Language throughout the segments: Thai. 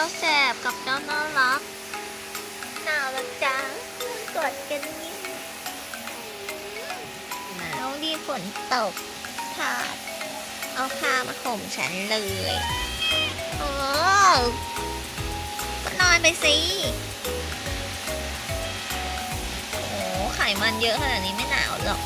จ้าแสบกับเจ้าน่ารักหนาวแล้วจ้ากอดกันนี่หนาวดีฝนตกถาดเอาผ้ามาข่มฉันเลยโอ้ก็นอนไปสิโอ้ไขมันเยอะขนาดนี้ไม่หนาวหรอก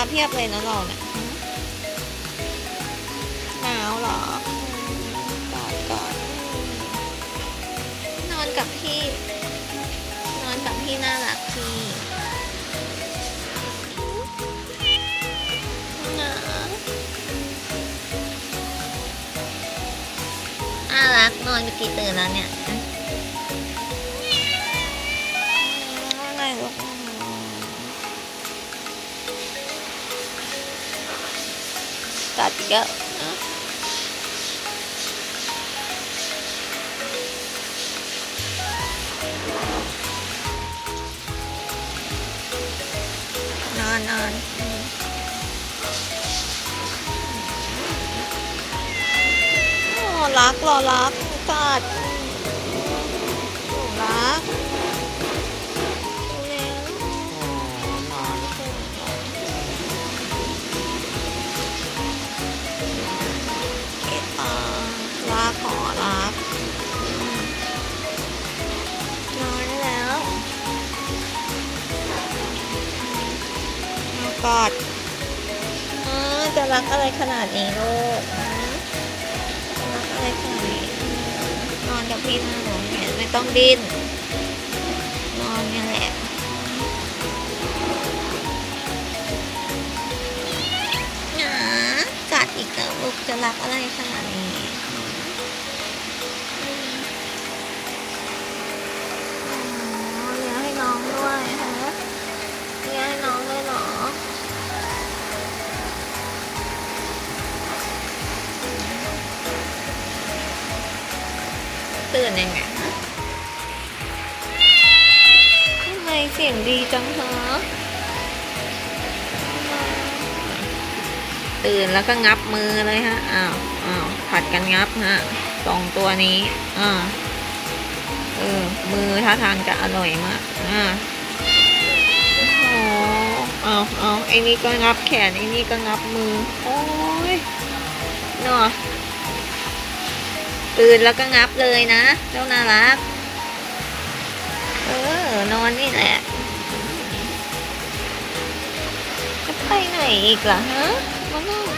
าเพียบเลยนะเราเนี่ยหนาวเหรอกอดกอดนอนกับพี่ นอนกับพี่น่ารักพี่นะน่ารักนอนไปกี่ตื่นแล้วเนี่ย แล้วนอนนอนอืมโอ้รักรอรักกัด ขนาดนี้ลูกรักอะไรขนาดนี้นอนกับพี่นะหนูเนี่ยไม่ต้องดิ้น นอนนี่แหละหนากัดอีกแล้วลูกจะรักอะไรขนาด ตื่นแล้วก็งับมือเลยฮะอ้าวอ้าวผัดกันงับฮะสองตัวนี้อ่าเออมือท่าทางจะอร่อยมากอ่าโอ้เอาเอาไอ้นี่ก็งับแขนไอ้นี่ก็งับมือ โอ้ยเนาะตื่นแล้วก็งับเลยนะ เจ้าน่ารัก เออนอนนี่แหละ จะไปไหนอีกล่ะฮะ มาลูก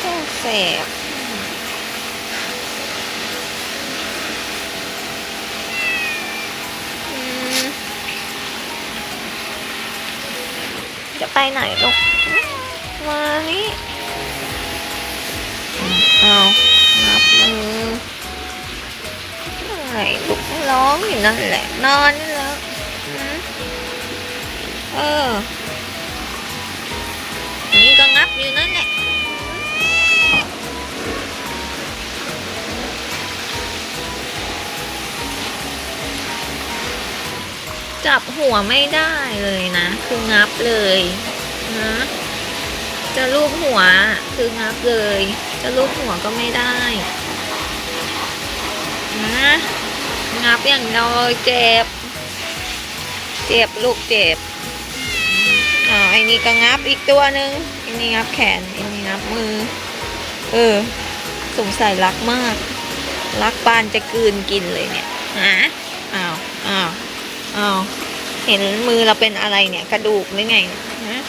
โอ้แสบจะไปไหนลูกมานี่เอานับมือไหนลูกร้องอยู่นั่นแหละ นอน เออ นี่ก็งับอยู่นั่นแหละจับหัวไม่ได้เลยนะ คืองับเลยนะจะลูบหัวคืองับเลย จะลูบหัวก็ไม่ได้นะงับอย่างเดียวเจ็บ เจ็บลูกเจ็บ ไอ้นี่ก็งับอีกตัวหนึ่งไอ้นี่งับแขนไอ้นี่งับมือ เออ สงสัยรักมาก รักปานจะกืนกินเลยเนี่ยฮะอ้าวอ้าวอ้าวเห็นมือเราเป็นอะไรเนี่ย กระดูกหรือไงเนี่ยฮะ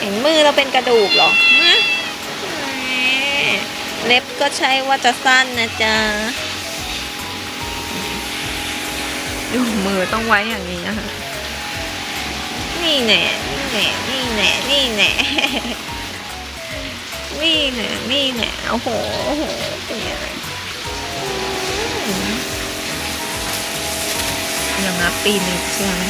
เห็นมือเราเป็นกระดูกเหรอฮะเล็บก็ใช่ว่าจะสั้นนะจ๊ะดูมือต้องไว้อย่างนี้นะคะ นี่แน่นี่แน่นี่แน่นี่แน่นี่แน่โอ้โหโอ้โหยังรับปีนึงใช่ไหม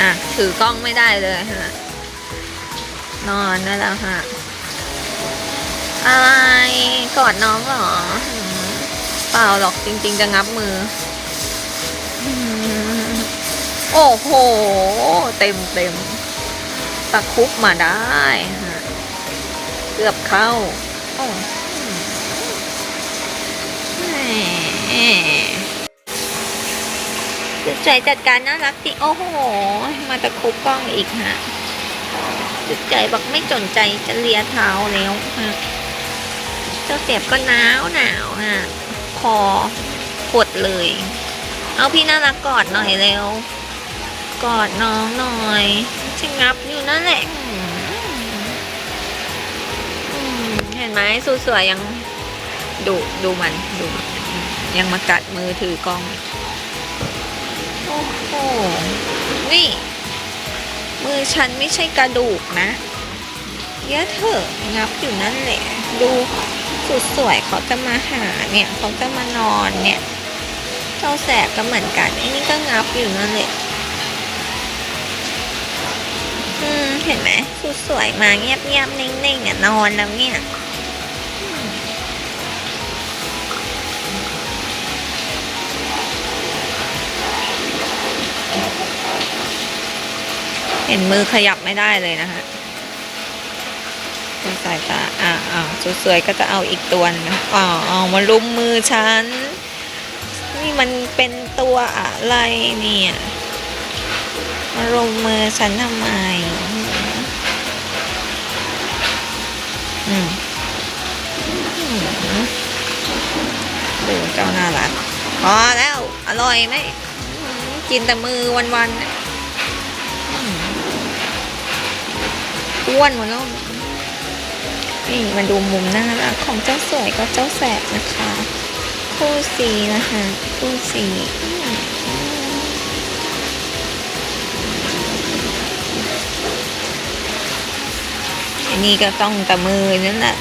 อะ ถือกล้องไม่ได้เลยฮะ นอนได้แล้วฮะ อะไรกอดน้องเหรอเปล่าหรอกจริง ๆ จะงับมือ โอ้โห เต็มเต็มตะคุบมาได้ฮะเกือบเข้าโอ้แหจุดใจจัดการน่ารักจิโอ้โห มาตะคุบกล้องอีกฮะจุดใจบอกไม่สนใจจะเลียเท้าแล้วฮะ เจ้าเสียบก็หนาวหนาวฮะคอปวดเลย เอาพี่น่ารักกอดหน่อยเร็ว กอดน้องหน่อยชะงับอยู่นั่นแหละเห็นไหมสู้สวยยังดูดูมันดูมันยังมากัดมือถือกล้อง โอ้โห นี่ มือฉันไม่ใช่กระดูกนะเยอะเถอะงับอยู่นั่นแหละ ดู สุดสวยเขาจะมาหาเนี่ยเขาจะมานอนเนี่ยเจ้าแสบก็เหมือนกันไอ้นี่ก็งับอยู่นั่นแหละอืมเห็นไหมสุดสวยมาเงียบเงียบๆนิ่งๆเนี่ยนอนแล้วเนี่ยเห็นมือขยับไม่ได้เลยนะคะดูสายตา สวยๆก็จะเอาอีกตัวนะอ๋ออ๋อมาลุมมือฉัน นี่มันเป็นตัวอะไรเนี่ย มาลุมมือฉันทำไมอืมอืมดูเจ้าน่ารักพอแล้ว อร่อยไหม กินแต่มือวันๆอ้วนหมดแล้ว นี่มาดูมุมน่ารักของเจ้าสวยกับเจ้าแสบนะคะ คู่สีนะคะ คู่สีอันนี้ก็ต้องแต่มือนั่นแหละ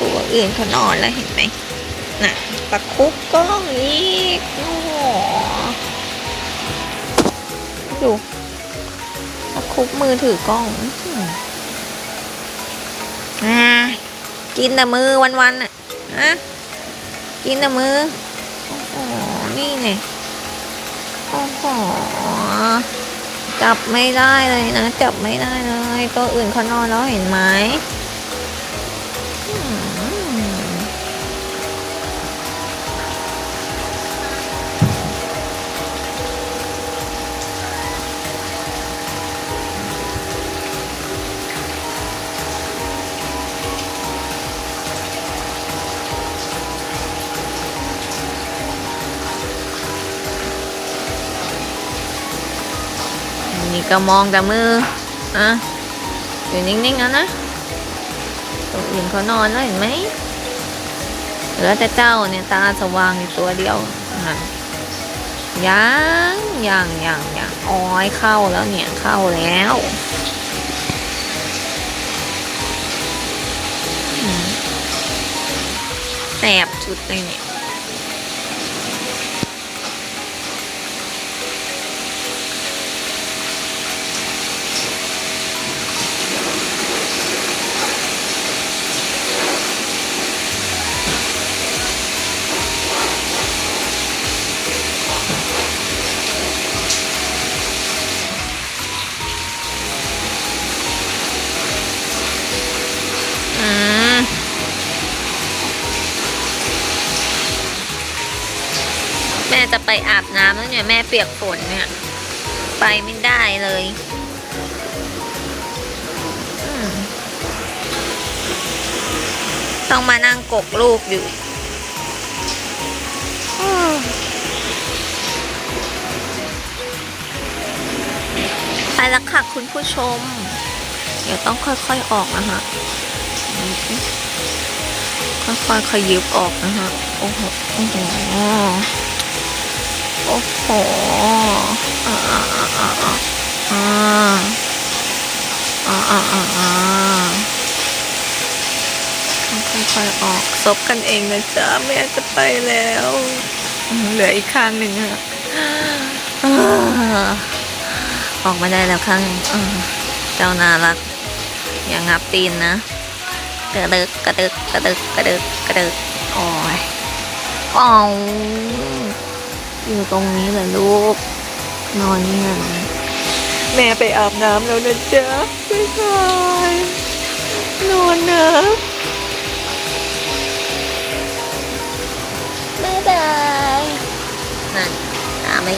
ตัวอื่นเขานอนแล้วเห็นไหมน่ะตะคุบกล้องอีกโอ้โหดูตะคุบมือถือกล้อง อ่ากินแต่มือวันๆอะฮะกินแต่มือโอ้โหนี่ไงโอ้โหจับไม่ได้เลยนะจับไม่ได้เลย ตัวอื่นเขานอนแล้วเห็นไหม นนี้ก็มองแต่มืออะอยู่นิ่งๆนะนะตัวอื่นเขานอนแล้วเห็นไหมเหลือแต่เจ้าเนี่ยตาสว่างอยู่ตัวเดียวอะยังยังยังยังอ้อยเข้าแล้วเนี่ยเข้าแล้วแสบชุดเลยเนี่ย จะไปอาบน้ำแล้วเนี่ยแม่เปียกฝนเนี่ย ไปไม่ได้เลยต้องมานั่งกกลูกอยู่ไปแล้วค่ะคุณผู้ชม เดี๋ยวต้องค่อยๆออกนะฮะ ค่อยๆขยิบออกนะฮะ โอ้โห โอ้โห อ้โหอ่าอ่าอ่าอ่าอ่าอ่าอ่าอ่าอ่าค่อยๆออกซบกันเองนะจ๊ะแม่จะไปแล้วเหลืออีกข้างหนึ่งอะออกมาได้แล้วข้างเจ้าน่ารัก อย่างงับตีนนะกระดึกกระดึกกระดึกกระดึกกระดึกโอ้ยอ๋อ อยู่ตรงนี้แหละลูก นอนนี่นะแม่ไปอาบน้ำแล้วนะจ๊ะบ๊ายบายนอนนะบ๊ายบายมาาไม่